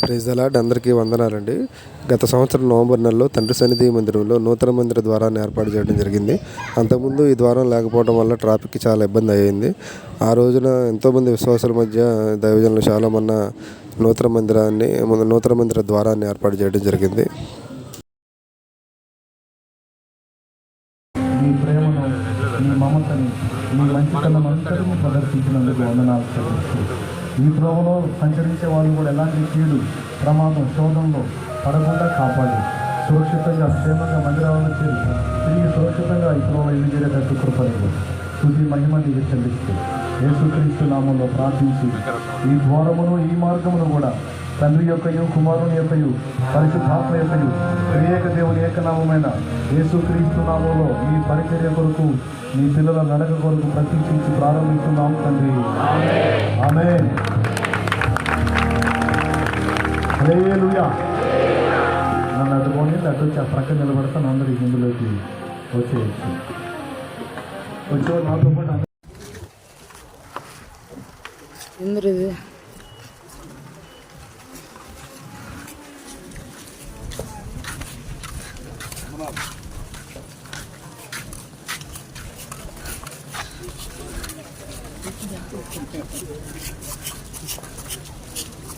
Praise అలాడ్ అందరికీ వందనాలండి. గత సంవత్సరం నవంబర్ నెలలో తండ్రి సన్నిధి మందిరంలో నూతన మందిర ద్వారాన్ని ఏర్పాటు చేయడం జరిగింది. అంతకుముందు ఈ ద్వారం లేకపోవడం వల్ల ట్రాఫిక్కి చాలా ఇబ్బంది అయ్యింది. ఆ రోజున ఎంతోమంది విశ్వాసాల మధ్య దైవజనులు చాలా మన నూతన మందిరాన్ని నూతన మందిర ద్వారాన్ని ఏర్పాటు చేయడం జరిగింది. మీ ప్రేమను మీ మమతని మీ మంచితనం ప్రదర్శించినందుకు వందనాలు ఈ త్రోవలో సంచరించే వాళ్ళు కూడా ఎలాంటి కీడు ప్రమాదం శోధంలో పడకుండా కాపాడి. సురక్షితంగా క్షేమంగా మందిరాలను చేరి. తిరిగి సురక్షితంగా ఈ త్రోవలో ఇల్లు చేరేటట్టు కృపలేదు తుది మహిమ నీకు చెల్లిస్తూ. యేసుక్రీస్తు నామంలో ప్రార్థించి ఈ ద్వారమును ఈ మార్గమును కూడా తండ్రి యొక్కయు కుమారుని యొక్కయు పరిశుద్ధాత్మ యొక్కయు ఏక దేవుని ఏకనామమైన యేసుక్రీస్తు నామంలో మీ పరిచర్య కొరకు మీ పిల్లల నడక కొరకు ప్రతిష్ఠించి ప్రారంభిస్తున్నాం తండ్రి. ఆమె నన్ను అడ్డుకొని అడ్డు వచ్చి ఆ ప్రక్క నిలబడతాను అందరి ఇందులోకి వచ్చేయచ్చు. వచ్చే నాతో పాటు అందరూ ఎందుకు